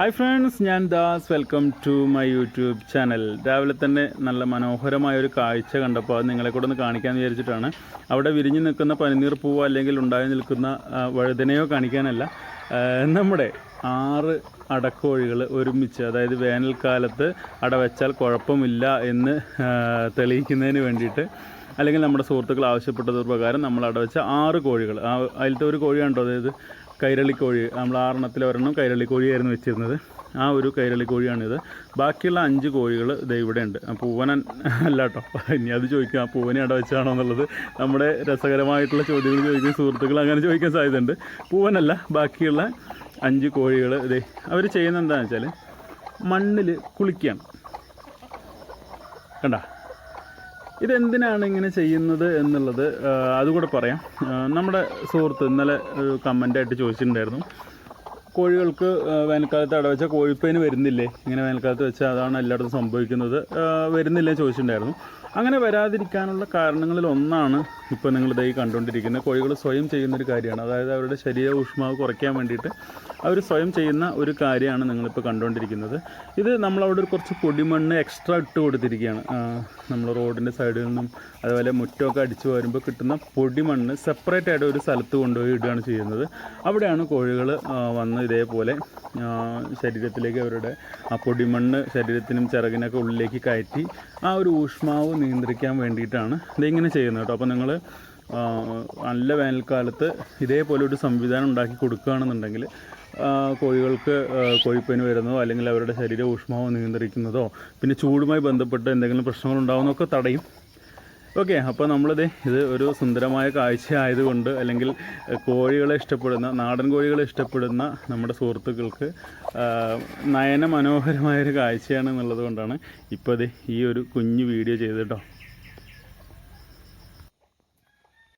Hi friends ഞാൻ Das. Welcome to my YouTube channel രാവിലെ തന്നെ നല്ല മനോഹരമായ ഒരു കാഴ്ച കണ്ടപ്പോൾ അത് നിങ്ങളെ കൂടെ ഒന്ന് കാണിക്കാമെന്ന് വിചാരിച്ചിട്ടാണ്. അവിടെ വിരിഞ്ഞു നിൽക്കുന്ന പനിനീർ പൂവോ അല്ലെങ്കിൽ ഉണ്ടായി നിൽക്കുന്ന വഴുതനയോ കാണിക്കാനല്ല. നമ്മുടെ ആറ് അടക്കോഴികൾ ഒരുമിച്ച് അതായത് വേനൽക്കാലത്ത് അട വെച്ചാൽ കുഴപ്പമില്ല എന്ന് തെളിയിക്കുന്നതിന് വേണ്ടിയിട്ട് അല്ലെങ്കിൽ നമ്മുടെ സുഹൃത്തുക്കൾ ആവശ്യപ്പെട്ടത് പ്രകാരം നമ്മൾ അവിടെ വെച്ച ആറ് കോഴികൾ അതിലത്തെ ഒരു കോഴിയാണ് കേട്ടോ അതായത് കൈരളിക്കോഴി നമ്മൾ ആറെണ്ണത്തിൽ ഒരെണ്ണം കൈരളിക്കോഴിയായിരുന്നു വെച്ചിരുന്നത്. ആ ഒരു കൈരളിക്കോഴിയാണിത്. ബാക്കിയുള്ള അഞ്ച് കോഴികൾ ഇത് ഇവിടെ ഉണ്ട് ആ പൂവനൻ അല്ല കേട്ടോ ഇനി അത് ചോദിക്കാം ആ പൂവനെ അവിടെ വെച്ചാണോ എന്നുള്ളത്. നമ്മുടെ രസകരമായിട്ടുള്ള ചോദ്യങ്ങൾ ചോദിക്കുന്ന സുഹൃത്തുക്കൾ അങ്ങനെ ചോദിക്കാൻ സാധ്യതയുണ്ട്. പൂവനല്ല ബാക്കിയുള്ള അഞ്ച് കോഴികൾ ഇതേ അവർ ചെയ്യുന്നത് എന്താണെന്ന് വെച്ചാൽ മണ്ണിൽ കുളിക്കുകയാണ് കണ്ട? ഇതെന്തിനാണ് ഇങ്ങനെ ചെയ്യുന്നത് എന്നുള്ളത് അതുകൂടെ പറയാം. നമ്മുടെ സുഹൃത്ത് ഇന്നലെ ഒരു കമന്റായിട്ട് ചോദിച്ചിട്ടുണ്ടായിരുന്നു. കോഴികൾക്ക് വേനൽക്കാലത്ത് അടവെച്ച കോഴിപ്പേന് വരുന്നില്ലേ? ഇങ്ങനെ വേനൽക്കാലത്ത് വെച്ചാൽ അതാണ് എല്ലായിടത്തും സംഭവിക്കുന്നത്. വരുന്നില്ലേ ചോദിച്ചിട്ടുണ്ടായിരുന്നു. അങ്ങനെ വരാതിരിക്കാനുള്ള കാരണങ്ങളിൽ ഒന്നാണ് ഇപ്പോൾ നിങ്ങൾ ഇതായി കണ്ടുകൊണ്ടിരിക്കുന്നത്. കോഴികൾ സ്വയം ചെയ്യുന്നൊരു കാര്യമാണ്. അതായത് അവരുടെ ശരീര ഊഷ്മാവ് കുറയ്ക്കാൻ വേണ്ടിയിട്ട് അവർ സ്വയം ചെയ്യുന്ന ഒരു കാര്യമാണ് നിങ്ങളിപ്പോൾ കണ്ടുകൊണ്ടിരിക്കുന്നത്. ഇത് നമ്മളവിടെ കുറച്ച് പൊടിമണ്ണ് എക്സ്ട്രാ ഇട്ട് കൊടുത്തിരിക്കുകയാണ്. നമ്മൾ റോഡിന്റെ സൈഡിൽ നിന്നും അതുപോലെ മുറ്റമൊക്കെ അടിച്ചു വരുമ്പോൾ കിട്ടുന്ന പൊടിമണ്ണ് സെപ്പറേറ്റ് ആയിട്ട് ഒരു സ്ഥലത്ത് കൊണ്ടുപോയി ഇടുകയാണ് ചെയ്യുന്നത്. അവിടെയാണ് കോഴികൾ വന്ന് ഇതേപോലെ ശരീരത്തിലേക്ക് അവരുടെ ആ പൊടിമണ്ണ് ശരീരത്തിനും ചിറകിനൊക്കെ ഉള്ളിലേക്ക് കയറ്റി ആ ഒരു ഊഷ്മാവ് നിയന്ത്രിക്കാൻ വേണ്ടിയിട്ടാണ് ഇതിങ്ങനെ ചെയ്യുന്നത് കേട്ടോ. അപ്പോൾ നിങ്ങൾ നല്ല വേനൽക്കാലത്ത് ഇതേപോലെ ഒരു സംവിധാനം ഉണ്ടാക്കി കൊടുക്കുകയാണെന്നുണ്ടെങ്കിൽ കോഴികൾക്ക് കോഴിപ്പനി വരുന്നതോ അല്ലെങ്കിൽ അവരുടെ ശരീര ഊഷ്മാവ് നിയന്ത്രിക്കുന്നതോ പിന്നെ ചൂടുമായി ബന്ധപ്പെട്ട് എന്തെങ്കിലും പ്രശ്നങ്ങൾ ഉണ്ടാകുന്നതൊക്കെ തടയും. ഓക്കെ അപ്പോൾ നമ്മളിത് ഇത് ഒരു സുന്ദരമായ കാഴ്ച ആയതുകൊണ്ട് അല്ലെങ്കിൽ കോഴികളെ ഇഷ്ടപ്പെടുന്ന നാടൻ കോഴികളെ ഇഷ്ടപ്പെടുന്ന നമ്മുടെ സുഹൃത്തുക്കൾക്ക് നയന മനോഹരമായൊരു കാഴ്ചയാണ് എന്നുള്ളത് കൊണ്ടാണ് ഇപ്പോൾ ഇത് ഈ ഒരു കുഞ്ഞു വീഡിയോ ചെയ്തിട്ടോ